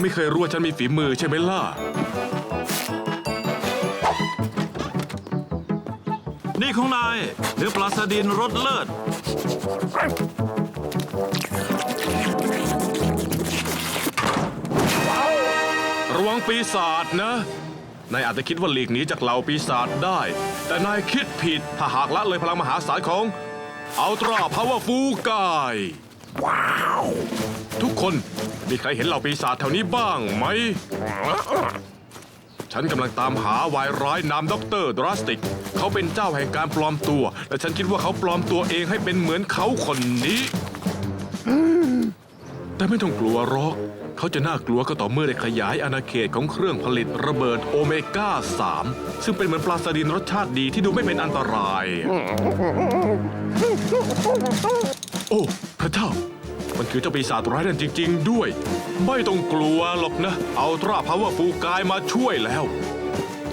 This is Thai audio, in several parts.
ไม่เคยรู้ว่าฉันมีฝีมือใช่ไหมล่ะ นี่ของนายเนื้อปลาสดินรสเลิศ ระวังปีศาจนะ นายอาจจะคิดว่าหลีกหนีจากเหล่าปีศาจได้ แต่นายคิดผิดถ้าหากละเลยพลังมหาศาลของ อัลตร้าพาวเวอร์ฟูกายว้าว ทุกคนมีใครเห็นเหล่าปีศาจแถวนี้บ้างไหม ฉันกำลังตามหาวายร้ายนามด็อกเตอร์ดราสติก เขาเป็นเจ้าแห่งการปลอมตัว และฉันคิดว่าเขาปลอมตัวเองให้เป็นเหมือนเขาคนนี้ แต่ไม่ต้องกลัวหรอก เขาจะน่ากลัวก็ต่อเมื่อได้ขยายอาณาเขตของเครื่องผลิตระเบิดโอเมก้า 3 ซึ่งเป็นเหมือนปลาสลินรสชาติดีที่ดูไม่เป็นอันตราย โอ้ พระเจ้า มันคือเจ้าปีศาจร้ายนั่นจริง ๆ ด้วย ไม่ต้องกลัวหรอกนะ เอาตราพาวเวอร์ฟูกายมาช่วยแล้ว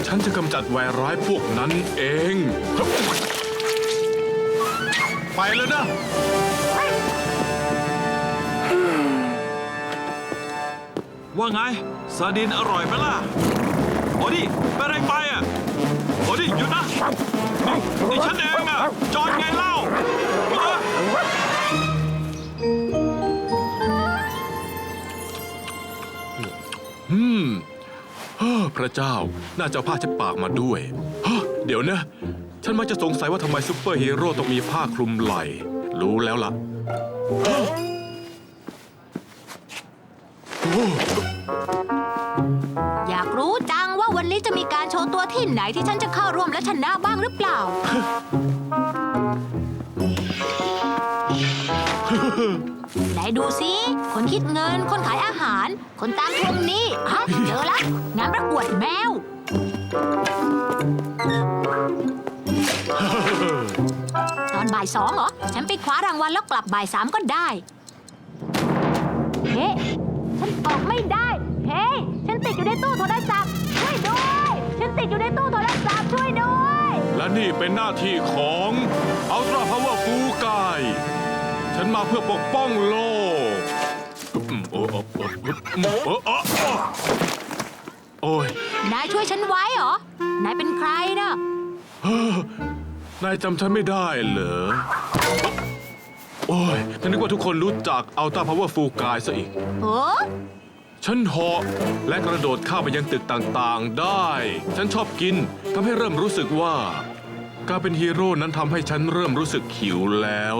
ฉันจะกำจัดแวร์ร้ายพวกนั้นเอง ไปเลยนะ ว่าไง ซาดินอร่อยไหมล่ะ โอ้ดิไปอะไรไปอะ โอ้ดิหยุดนะนี่นี่ฉันเองอะ จอดไงเล่าเอ้ออืมเฮ้อพระเจ้า น่าจะเอาผ้าเช็ดปากมาด้วยเฮ้อเดี๋ยวนะ ฉันมักจะสงสัยว่าทำไมซูเปอร์ฮีโร่ต้องมีผ้าคลุมไหล่ รู้แล้วล่ะฮ้อโอยากรู้จังว่าวันนี้จะมีการโชว์ตัวที่ไหนที่ฉันจะเข้าร่วมและชนะบ้างหรือเปล่า ไหนดูสิคนคิดเงิน คนขายอาหาร คนตามทวงหนี้ฮะเจอละงานประกวดแมว ตอนบ่ายสองเหรอ ฉันไปคว้ารางวัลแล้วกลับบ่ายสามก็ได้ เฮ้ ฉันออกไม่ได้ เฮ้ฉันติดอยู่ในตู้โทรศัพท์ ช่วยด้วย ฉันติดอยู่ในตู้โทรศัพท์ ช่วยด้วย และนี่เป็นหน้าที่ของอัลตร้าพาวเวอร์ฟูกายฉันมาเพื่อปกป้องโลกอืมโอ้โอ้โอ้โอ้โอ้โอ้โอ้โอ้ยนายช่วยฉันไว้เหรอ นายเป็นใครนะเฮ้อนายจำฉันไม่ได้เหรอ โอ้ยฉันนึกว่าทุกคนรู้จักอัลตร้าพาวเวอร์ฟูกายซะอีก โอ้ฉันเหาะและกระโดดข้ามไปยังตึกต่างๆได้ ฉันชอบกินทำให้เริ่มรู้สึกว่า การเป็นฮีโร่นั้นทำให้ฉันเริ่มรู้สึกหิวแล้ว